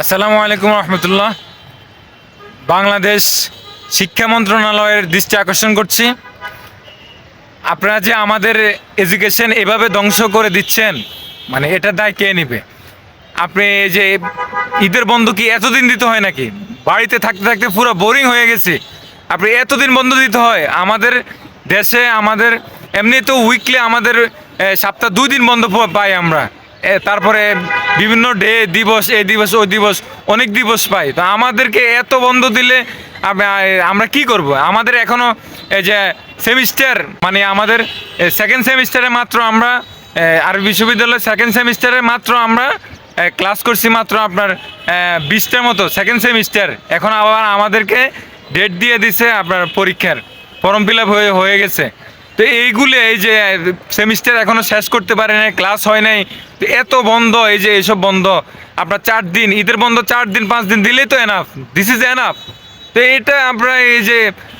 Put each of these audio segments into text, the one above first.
আসসালামু আলাইকুম রহমতুল্লাহ। বাংলাদেশ শিক্ষা মন্ত্রণালয়ের দৃষ্টি আকর্ষণ করছি। আপনারা যে আমাদের এডুকেশন এভাবে ধ্বংস করে দিচ্ছেন মানে এটা দায় কে নেবে? আপনি যে ঈদের বন্ধ কি এতদিন দিতে হয় নাকি? বাড়িতে থাকতে থাকতে পুরো বোরিং হয়ে গেছে। আপনি এতদিন বন্ধ দিতে হয়, আমাদের দেশে আমাদের এমনি তো উইকলি আমাদের সপ্তাহ দুই দিন বন্ধ পাই আমরা। তারপরে বিভিন্ন ডে দিবস এই দিবস ওই দিবস অনেক দিবস পাই। তো আমাদেরকে এত বন্ধ দিলে আমরা কি করব? আমাদের এখনও এই যে সেমিস্টার মানে আমাদের সেকেন্ড সেমিস্টারে মাত্র আমরা এ, আরবি বিশ্ববিদ্যালয়ের সেকেন্ড সেমিস্টারে মাত্র আমরা ক্লাস করছি মাত্র আপনার বিশটার মতো সেকেন্ড সেমিস্টার এখন আবার আমাদেরকে ডেট দিয়ে দিছে আপনার পরীক্ষার। ফর্ম ফিল আপ হয়ে হয়ে গেছে। তো এইগুলো এই যে সেমিস্টার এখনও শেষ করতে পারে নাই ক্লাস হয় নাই, তো এত বন্ধ, এই যে এইসব বন্ধ। আপনার চার দিন, ঈদের বন্ধ চার দিন, পাঁচ দিন, দিলেই তো এনাফ দিস ইজ এনাফ তো এটা আপনারা এই যে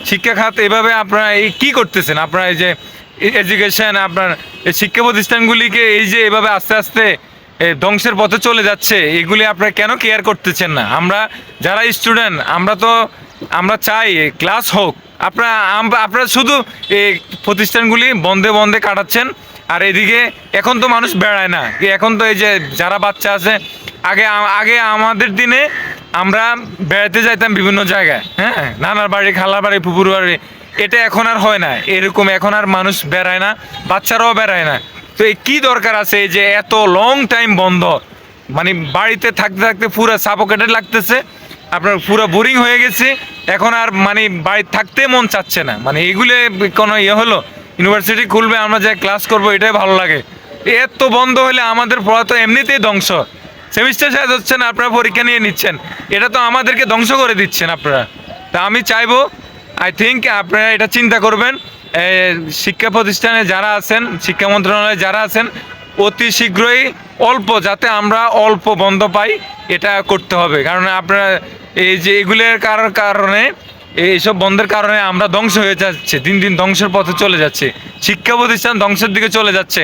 শিক্ষা খাত এভাবে আপনারা এই কী করতেছেন? আপনারা এই যে এডুকেশন আপনার এই শিক্ষা প্রতিষ্ঠানগুলিকে এই যে এভাবে আস্তে আস্তে ধ্বংসের পথে চলে যাচ্ছে, এগুলি আপনারা কেন কেয়ার করতেছেন না? আমরা যারা স্টুডেন্ট আমরা তো, আমরা চাই ক্লাস হোক আপনারা আপনারা শুধু এই প্রতিষ্ঠানগুলি বন্ধে বন্ধে কাটাচ্ছেন, আর এদিকে এখন তো মানুষ বেড়ায় না। এখন তো এই যে যারা বাচ্চা আছে, আগে আগে আমাদের দিনে আমরা বেড়াতে যাইতাম বিভিন্ন জায়গায় হ্যাঁ? নানার বাড়ি, খালার বাড়ি পুকুর বাড়ি, এটা এখন আর হয় না। এরকম এখন আর মানুষ বেড়ায় না, বাচ্চারাও বেড়ায় না। তো এই কী দরকার আছে যে এত লং টাইম বন্ধ? মানে বাড়িতে থাকতে থাকতে পুরো সাপোকেটেড লাগতেছে, আপনার পুরো বোরিং হয়ে গেছে এখন আর মানে বাড়ি থাকতে মন চাচ্ছে না। মানে এগুলো কোনো ইয়ে হলো ইউনিভার্সিটি খুলবে, আমরা যে ক্লাস করব, এটাই ভালো লাগে। এত বন্ধ হলে আমাদের পড়া তো এমনিতেই ধ্বংস। সেমিস্টার শেষ হচ্ছে না, আপনারা পরীক্ষা নিয়ে নিচ্ছেন। এটা তো আমাদেরকে ধ্বংস করে দিচ্ছেন আপনারা। তা আমি চাইব আই থিঙ্ক আপনারা এটা চিন্তা করবেন। শিক্ষা প্রতিষ্ঠানে যারা আছেন, শিক্ষা মন্ত্রণালয়ে যারা আছেন অতি শীঘ্রই অল্প, যাতে আমরা অল্প বন্ধ পাই, এটা করতে হবে। কারণ আপনারা এই যে এগুলোর কারণে এইসব বন্ধের কারণে আমরা ধ্বংস হয়ে যাচ্ছে, দিন দিন ধ্বংসের পথে চলে যাচ্ছে। শিক্ষা প্রতিষ্ঠান ধ্বংসের দিকে চলে যাচ্ছে।